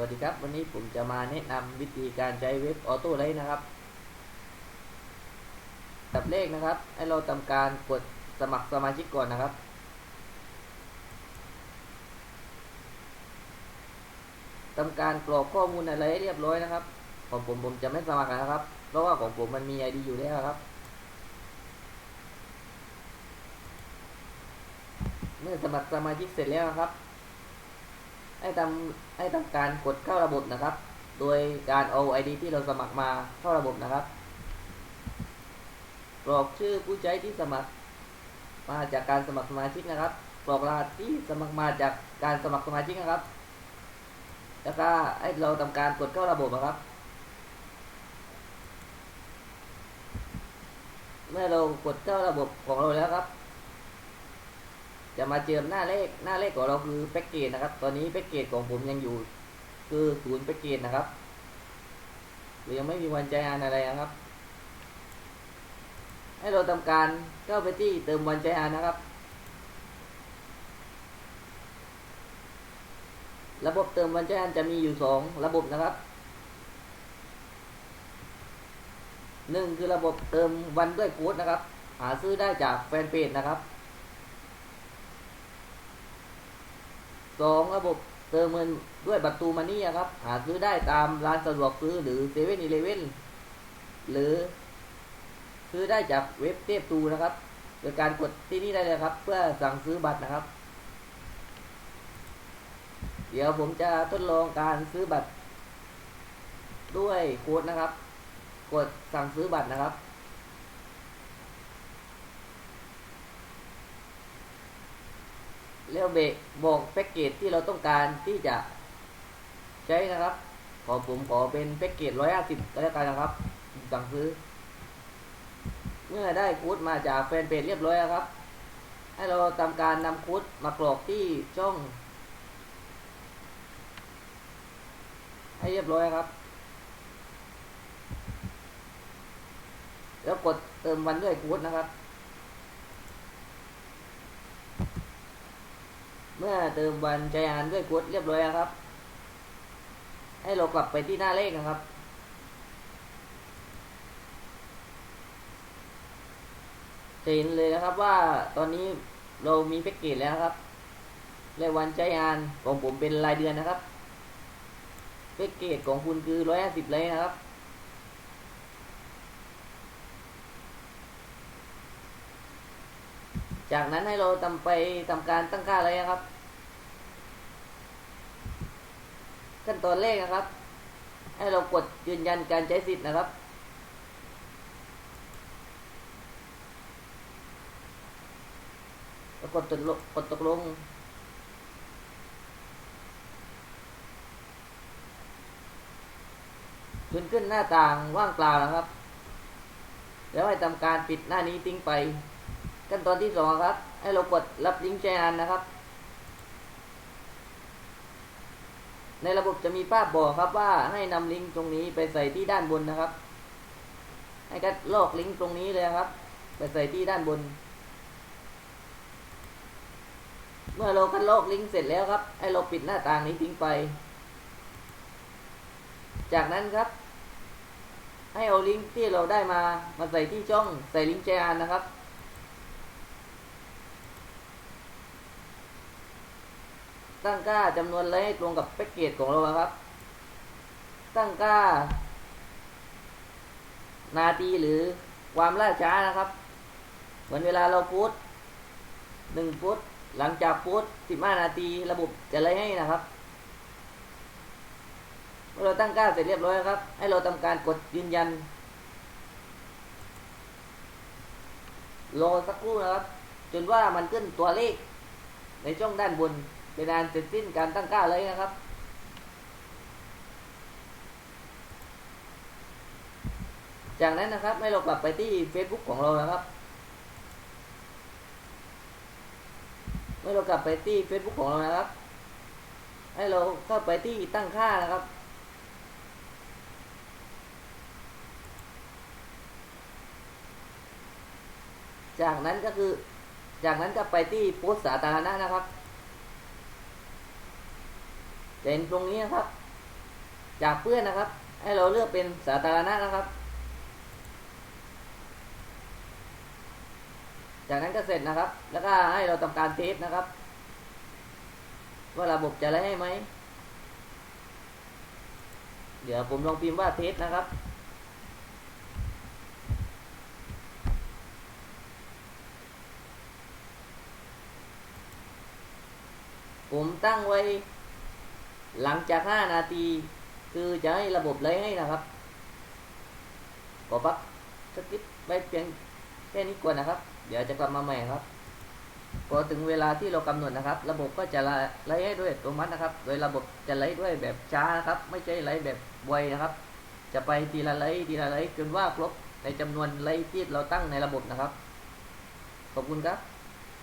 วัสดีครับ วันนี้ผมจะมาแนะนำวิธีการใช้เว็บออโต้ไลท์นะครับอัดับเลขนะครับ ให้เราทำการกดสมัครสมาชิกก่อนนะครับ ทำการกรอกข้อมูลอะไรเรียบร้อยนะครับ ของผมผมจะไม่สมัครนะครับ เพราะว่าของผมมันมี ID อยู่แล้วครับ เมื่อสมัครสมาชิกเสร็จแล้วครับ ให้ทำให้ทำการกดเข้าระบบนะครับ โดยการเอา ID ที่เราสมัครมาเข้าระบบนะครับกรอกชื่อผู้ใช้ที่สมัครมาจากการสมัครสมาชิกนะครับกรอกรหัสที่สมัครมาจากการสมัครสมาชิกนะครับ แล้วก็ให้เราทำการกดเข้าระบบนะครับ เมื่อเรากดเข้าระบบของเราแล้วครับ จะมาเจิมหน้าเลขหน้าเลขของเราคือแพ็กเกจนะครับ ตอนนี้แพ็กเกจของผมยังอยู่ คือศูนย์แพ็กเกจนะครับหรือยังไม่มีวันใจอ่านอะไรนะครับ ให้เราทำการเข้าไปที่เติมวันใจอ่านนะครับ ระบบเติมวันใจอ่านจะมีอยู่สองระบบนะครับหนึ่งคือระบบเติมวันด้วยโค้ดนะครับ หาซื้อได้จากแฟนเพจนะครับ สองระบบเติมเงินด้วยบัตรตูมันนี่ครับ หาซื้อได้ตามร้านสะดวกซื้อหรือเซเว่นอีเลเว่นหรือ ซื้อได้จากเว็บเทพตูนะครับ โดยการกดที่นี่ได้เลยครับ เพื่อสั่งซื้อบัตรนะครับ เดี๋ยวผมจะทดลองการซื้อบัตร ด้วยโค้ดนะครับ กดสั่งซื้อบัตรนะครับ แล้วเบรกบอกแพ็กเกจที่เราต้องการที่จะใช้นะครับ ขอผมขอเป็นแพ็กเกจร้อยห้าสิบก็แล้วกันนะครับสั่งซื้อ เมื่อได้ค้ดมาจากแฟนเพจเรียบร้อยแล้วครับ ให้เราทำการนำค้ดมากรอกที่ช่อง ให้เรียบร้อยครับ แล้วกดเติมวันด้วยค้ดนะครับ เมื่อเติมวันใจอ่านด้วยโค้ดเรียบร้อยแล้วครับ ให้เรากลับไปที่หน้าเลขนะครับ จะเห็นเลยนะครับว่าตอนนี้เรามีแพ็กเกจแล้วครับและวันใจอ่านของผมเป็นรายเดือนนะครับแพ็กเกจของคุณคือร้อยห้าสิบเลยนะครับ จากนั้นให้เราทำไปทำการตั้งค่าเลยนะครับ ขั้นตอนแรกนะครับ ให้เรากดยืนยันการใช้สิทธิ์นะครับ กดตกลงกดตกลงขึ้นขึ้นหน้าต่างว่างเปล่านะครับ แล้วให้ทำการปิดหน้านี้ทิ้งไป ขั้นตอนที่สองครับ ให้เรากดรับลิงก์แชร์นะครับ ในระบบจะมีภาพบอกครับว่าให้นำลิงก์ตรงนี้ไปใส่ที่ด้านบนนะครับ ให้ก็ลอกลิงก์ตรงนี้เลยครับ ไปใส่ที่ด้านบน เมื่อเราคัดลอกลิงก์เสร็จแล้วครับ ให้เราปิดหน้าต่างนี้ทิ้งไป จากนั้นครับให้เอาลิงก์ที่เราได้มามาใส่ที่ช่องใส่ลิงก์แชร์นะครับ ตั้งค่าจำนวนเลยให้ตรงกับแพ็กเกจของเราครับ ตั้งค่า นาทีหรือความล่าช้านะครับ เหมือนเวลาเราพูดหนึ่งพูดหลังจากพูดสิบห้านาทีระบบจะไล่ให้นะครับเมื่อเราตั้งค่าเสร็จเรียบร้อยครับ ให้เราทำการกดยืนยันรอสักครู่นะครับ จนว่ามันขึ้นตัวเลขในช่องด้านบน เป็นการเสร็จสิ้นการตั้งค่าเลยนะครับ จากนั้นนะครับให้เรากลับไปที่ Facebook ของเรานะครับเมื่อเรากลับไปที่ Facebook ของเรานะครับ ให้เราเข้าไปที่ตั้งค่านะครับจากนั้นก็คือ จากนั้นก็ไปที่โพสต์สาธารณะนะครับ เห็นตรงนี้นะครับ จากเพื่อนนะครับ ให้เราเลือกเป็นสาธารณะนะครับ จากนั้นก็เสร็จนะครับ แล้วก็ให้เราทำการเทสนะครับ ว่าระบบจะไล่ให้ไหม เดี๋ยวผมลองพิมพ์ว่าเทสนะครับผมตั้งไว้ หลังจาก 5 นาที คือจะให้ระบบไล่ให้นะครับขอพักสักนิดไว้เพียงแค่นี้ก่อนนะครับ เดี๋ยวจะกลับมาใหม่ครับพอถึงเวลาที่เรากำหนดนะครับ ระบบก็จะไล่ให้ด้วยอัตัวมัตินะครับ โดยระบบจะไล่ด้วยแบบช้านะครับ ไม่ใช่ไล่แบบไวนะครับ จะไปทีละไล่ทีละไล่จนว่าครบในจำนวนไล่ที่เราตั้งในระบบนะครับ ขอบคุณครับ